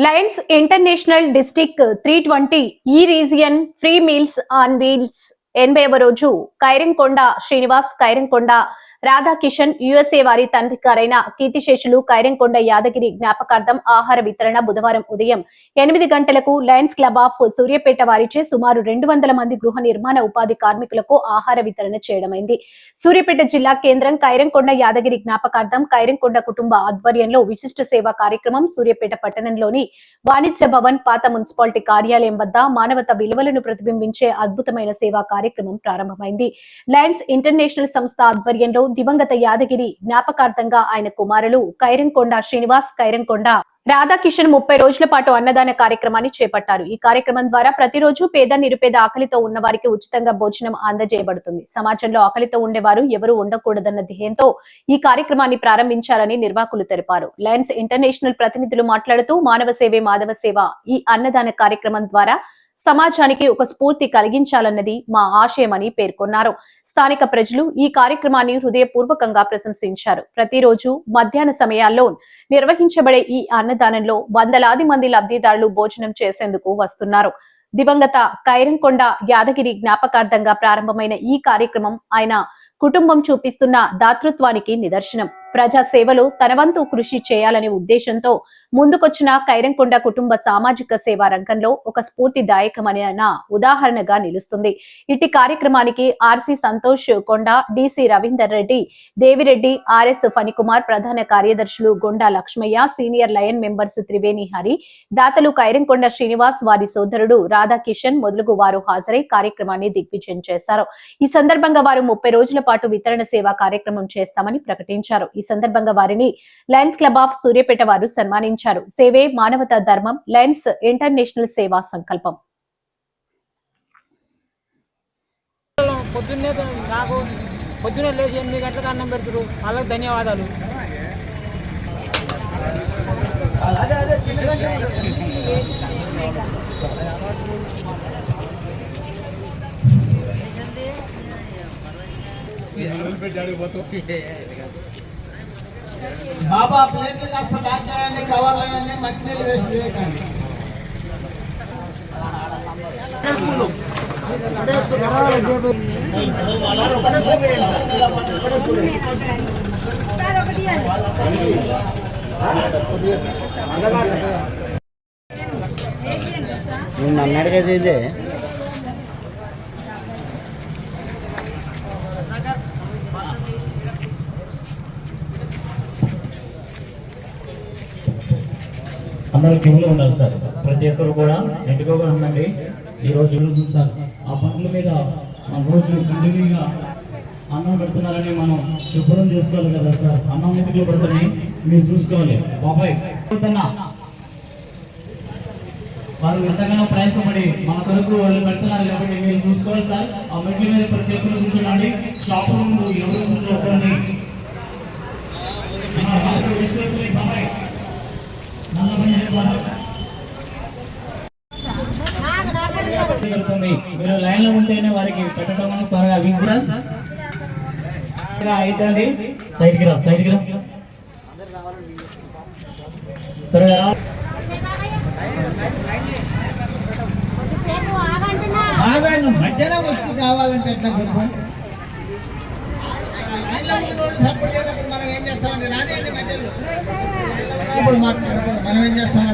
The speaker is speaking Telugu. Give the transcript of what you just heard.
Lions International district three twenty E region free meals on wheels ఎనభైవ రోజు కైరంకొండ శ్రీనివాస్ కైరంకొండ రాధాకిషన్ యుఎస్ఏ వారి తండ్రి గారైన కీర్తిశేషులు కైరంకొండ యాదగిరి జ్ఞాపకార్థం ఆహార వితరణ బుధవారం ఉదయం ఎనిమిది గంటలకు లయన్స్ క్లబ్ ఆఫ్ సూర్యపేట వారిచే సుమారు రెండు వందల మంది గృహ నిర్మాణ ఉపాధి కార్మికులకు ఆహార వితరణ చేయడమైంది. సూర్యపేట జిల్లా కేంద్రం కైరంకొండ యాదగిరి జ్ఞాపకార్థం కైరంకొండ కుటుంబ ఆధ్వర్యంలో విశిష్ట సేవా కార్యక్రమం సూర్యపేట పట్టణంలోని వాణిజ్య భవన్ పాత మున్సిపాలిటీ కార్యాలయం వద్ద మానవత విలువలను ప్రతిబింబించే అద్భుతమైన సేవా కార్యక్రమం ప్రారంభమైంది. లయన్స్ ఇంటర్నేషనల్ సంస్థ ఆధ్వర్యంలో దివంగత యాదగిరి జ్ఞాపకార్థంగా ఆయన కుమారులు కైరంకొండ శ్రీనివాస్ కైరంకొండ రాధాకిషన్ ముప్పై రోజుల పాటు అన్నదాన కార్యక్రమాన్ని చేపట్టారు. ఈ కార్యక్రమం ద్వారా ప్రతిరోజు పేద నిరుపేద ఆకలితో ఉన్న వారికి ఉచితంగా భోజనం అందజేయబడుతుంది. సమాజంలో ఆకలితో ఉండేవారు ఎవరు ఉండకూడదన్న ధ్యేయంతో ఈ కార్యక్రమాన్ని ప్రారంభించారని నిర్వాహకులు తెలిపారు. లయన్స్ ఇంటర్నేషనల్ ప్రతినిధులు మాట్లాడుతూ మానవ సేవే మాధవ సేవ. ఈ అన్నదాన కార్యక్రమం ద్వారా సమాజానికి ఒక స్ఫూర్తి కలిగించాలన్నది మా ఆశయమని పేర్కొన్నారు. స్థానిక ప్రజలు ఈ కార్యక్రమాన్ని హృదయపూర్వకంగా ప్రశంసించారు. ప్రతిరోజు మధ్యాహ్న సమయాల్లో నిర్వహించబడే ఈ అన్నదానంలో వందలాది మంది లబ్ధిదారులు భోజనం చేసేందుకు వస్తున్నారు. దివంగత కైరంకొండ యాదగిరి జ్ఞాపకార్థంగా ప్రారంభమైన ఈ కార్యక్రమం ఆయన కుటుంబం చూపిస్తున్న దాతృత్వానికి నిదర్శనం. ప్రజా సేవలో తన వంతు కృషి చేయాలనే ఉద్దేశంతో ముందుకొచ్చిన కైరంకొండ కుటుంబ సామాజిక సేవా రంగంలో ఒక స్ఫూర్తిదాయకమైన ఉదాహరణగా నిలుస్తుంది. ఇటు కార్యక్రమానికి RC Santosh Konda DC Ravinder Reddy Devireddy RS Phanikumar ప్రధాన కార్యదర్శులు Gonda Lakshmaiah senior Lion members Triveni Hari దాతలు కైరంకొండ శ్రీనివాస్ వారి సోదరుడు రాధాకిషన్ మొదలగు వారు హాజరై కార్యక్రమాన్ని దిగ్విజయం చేశారు. ఈ సందర్భంగా వారు ముప్పై రోజుల పాటు వితరణ సేవా కార్యక్రమం చేస్తామని ప్రకటించారు. ఈ సందర్భంగా వారిని లయన్స్ క్లబ్ ఆఫ్ సూర్యపేట వారు సన్మానించారు. సేవే మానవతా ధర్మం లయన్స్ ఇంటర్నేషనల్ సేవా సంకల్పం. పొద్దున్నే నాకు పొద్దున్నే లేచి ఎనిమిది గంటలకు అన్నం పెడుతురు. వాళ్ళకి ధన్యవాదాలు. బాబా ప్లేట్లు కాస్త బ్యాక్ చేయండి కవర్లు వేయండి మంచినీళ్ళు వేసి వేయకండి. నిన్న నన్ను అడిగేది అందరూ క్యూలో ఉండాలి సార్. ప్రతి ఒక్కరు కూడా నెట్టుకోగా ఉండండి. ఈ రోజు సార్ ఆ పనుల మీద మన రోజు కంటిన్యూగా అన్నం పెడుతున్నారని మనం శుభ్రం చేసుకోవాలి కదా సార్. అన్నం ఇంటికి పెడుతున్నాయి మీరు చూసుకోవాలి. బాబాయ్ వారు ఎంతగానో ప్రయాసపడి మన కొరకు వాళ్ళు పెడుతున్నారు కాబట్టి మీరు చూసుకోవాలి సార్. ఆ మెట్ల మీద ప్రతి ఒక్కరు కూర్చోండి. షాప్ ముందు ఎవరు కూర్చోకండి ఆ, వాళ్ళకి విశ్వాసమే బాబాయ్ నల్ల పని చేసుకోవాలి. జరుగుతుంది. మీరు లైన్లో ఉంటేనే వారికి పెట్టడం త్వరగా వీలు అవుతుంది సైడ్కి రా సైడ్కి రా. త్వరగా రా. ఆగాను మధ్యాహ్నం వస్తూ కావాలంటే ఎట్లా చెప్పు? సపోర్ట్ చేయనప్పుడు మనం ఏం చేస్తామండి? రాని మధ్యలో. ఇప్పుడు మాట్లాడకూడదు మనం ఏం చేస్తాం